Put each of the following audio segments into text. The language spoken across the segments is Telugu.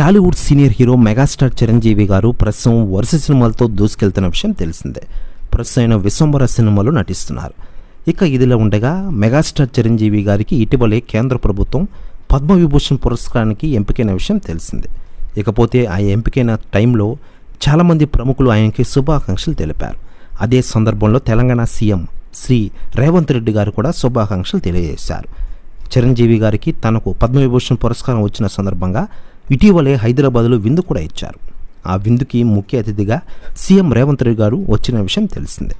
Tollywood senior hero megastar Chiranjeevi garu ప్రస్తుతం వరుస సినిమాలతో దూసుకెళ్తున్న విషయం తెలిసిందే. ప్రస్తుతం ఆయన విశ్వంబర సినిమాలో నటిస్తున్నారు. ఇక ఇదిలా ఉండగా మెగాస్టార్ చిరంజీవి గారికి ఇటీవలే కేంద్ర ప్రభుత్వం పద్మవిభూషణ్ పురస్కారానికి ఎంపికైన విషయం తెలిసిందే. ఇకపోతే ఆ ఎంపికైన టైంలో చాలామంది ప్రముఖులు ఆయనకి శుభాకాంక్షలు తెలిపారు. అదే సందర్భంలో తెలంగాణ సీఎం శ్రీ రేవంత్ రెడ్డి గారు కూడా శుభాకాంక్షలు తెలియజేశారు. చిరంజీవి గారికి తనకు పద్మవిభూషణ్ పురస్కారం వచ్చిన సందర్భంగా ఇటీవలే హైదరాబాద్లో విందు కూడా ఇచ్చారు. ఆ విందుకి ముఖ్య అతిథిగా సీఎం రేవంత్ రెడ్డి గారు వచ్చిన విషయం తెలిసిందే.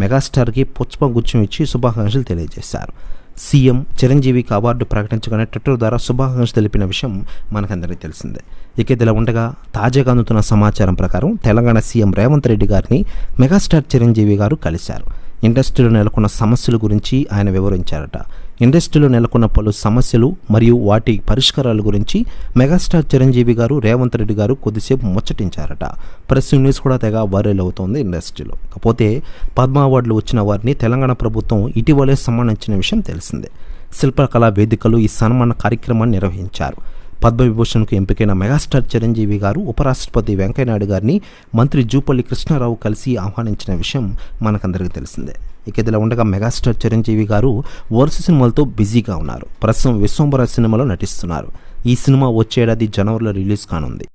మెగాస్టార్కి పుష్పగుచ్చం ఇచ్చి శుభాకాంక్షలు తెలియజేశారు. సీఎం చిరంజీవికి అవార్డు ప్రకటించగానే ట్విట్టర్ ద్వారా శుభాకాంక్షలు తెలిపిన విషయం మనకందరికీ తెలిసిందే. ఇక ఇదిలా ఉండగా తాజాగా అందుతున్న సమాచారం ప్రకారం తెలంగాణ సీఎం రేవంత్ రెడ్డి గారిని మెగాస్టార్ చిరంజీవి గారు కలిశారు. ఇండస్ట్రీలో నెలకొన్న సమస్యల గురించి ఆయన వివరించారట. ఇండస్ట్రీలో నెలకొన్న పలు సమస్యలు మరియు వాటి పరిష్కారాల గురించి మెగాస్టార్ చిరంజీవి గారు రేవంత్ రెడ్డి గారు కొద్దిసేపు ముచ్చటించారట. ప్రెస్ న్యూస్ కూడా తెగ వైరల్ అవుతోంది ఇండస్ట్రీలో. కాకపోతే పద్మ అవార్డులు వచ్చిన వారిని తెలంగాణ ప్రభుత్వం ఇటీవలే సన్మానించిన విషయం తెలిసిందే. శిల్పకళా వేదికలు ఈ సన్మాన కార్యక్రమాన్ని నిర్వహించారు. పద్మవిభూషణ్కు ఎంపికైన మెగాస్టార్ చిరంజీవి గారు ఉపరాష్ట్రపతి వెంకయ్యనాయుడు గారిని మంత్రి జూపల్లి కృష్ణారావు కలిసి ఆహ్వానించిన విషయం మనకందరికీ తెలిసిందే. ఇక ఇదిలా ఉండగా మెగాస్టార్ చిరంజీవి గారు వరుస సినిమాలతో బిజీగా ఉన్నారు. ప్రస్తుతం విశ్వంబర సినిమాలో నటిస్తున్నారు. ఈ సినిమా వచ్చేడాది జనవరిలో రిలీజ్ కానుంది.